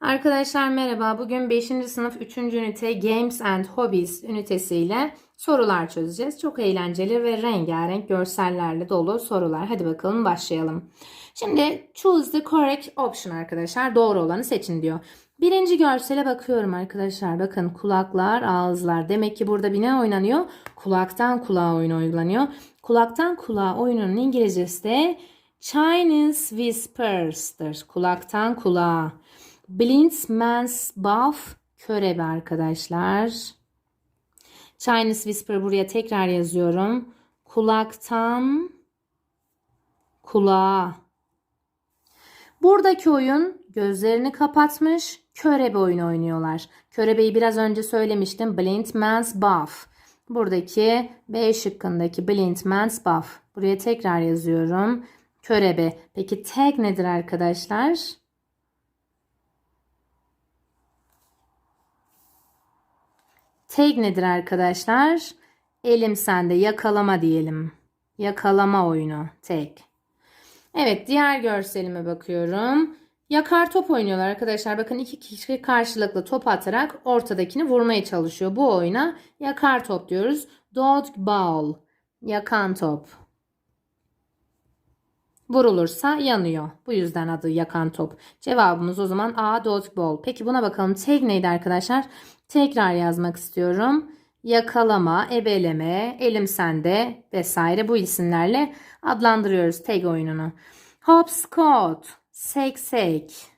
Arkadaşlar merhaba. Bugün 5. sınıf 3. ünite Games and Hobbies ünitesiyle sorular çözeceğiz. Çok eğlenceli ve rengarenk görsellerle dolu sorular. Hadi bakalım başlayalım. Şimdi choose the correct option arkadaşlar. Doğru olanı seçin diyor. Birinci görsele bakıyorum arkadaşlar. Bakın kulaklar, ağızlar. Demek ki burada bir ne oynanıyor? Kulaktan kulağa oyun oynanıyor. Kulaktan kulağa oyunun İngilizcesi de Chinese Whispers'tır. Kulaktan kulağa. Blindsman's Buff körebe arkadaşlar. Chinese Whisper buraya tekrar yazıyorum. Kulaktan kulağa. Buradaki oyun gözlerini kapatmış körebe oyunu oynuyorlar. Körebeyi biraz önce söylemiştim. Blind Man's Buff. Buradaki B şıkkındaki Blind Man's Buff. Buraya tekrar yazıyorum. Körebe. Peki tag nedir arkadaşlar? Tag nedir arkadaşlar? Elim sende yakalama diyelim. Yakalama oyunu tag. Evet diğer görselime bakıyorum. Yakar top oynuyorlar arkadaşlar. Bakın iki kişi karşılıklı top atarak ortadakini vurmaya çalışıyor. Bu oyuna yakar top diyoruz. Dodgeball. Yakan top. Vurulursa yanıyor. Bu yüzden adı yakan top. Cevabımız o zaman A. Dodgeball. Peki buna bakalım. Tag neydi arkadaşlar? Tekrar yazmak istiyorum. Yakalama, ebeleme, elim sende vesaire bu isimlerle adlandırıyoruz tag oyununu. Hopscotch, seksek.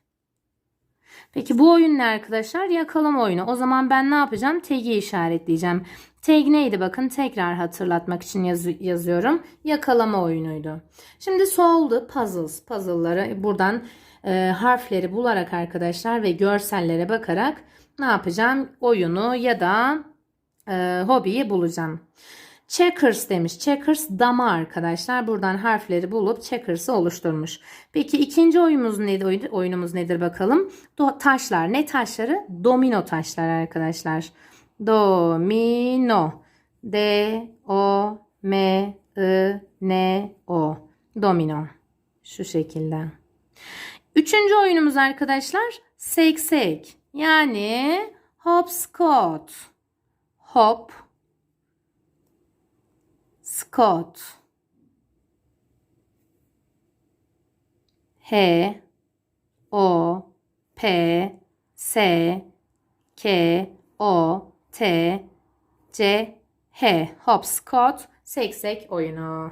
Peki bu oyun ne arkadaşlar? Yakalama oyunu. O zaman ben ne yapacağım? Tag'i işaretleyeceğim. Tag neydi? Bakın tekrar hatırlatmak için yaz- yazıyorum. Yakalama oyunuydu. Şimdi the puzzles. Puzzle'ları buradan e, harfleri bularak arkadaşlar ve görsellere bakarak ne yapacağım? Oyunu ya da e, hobiyi bulacağım. Checkers demiş. Checkers dama arkadaşlar. Buradan harfleri bulup checkers'ı oluşturmuş. Peki ikinci oyunumuz nedir, oyunumuz nedir bakalım? Do- taşlar. Ne taşları? Domino taşlar arkadaşlar. Domino. D O M I N O. Domino. Şu şekilde. Üçüncü oyunumuz arkadaşlar seksek. Yani hopscotch. Hop. Scott. H. O. P. S. K. O. T. C. H. Hopscotch seksek oyunu.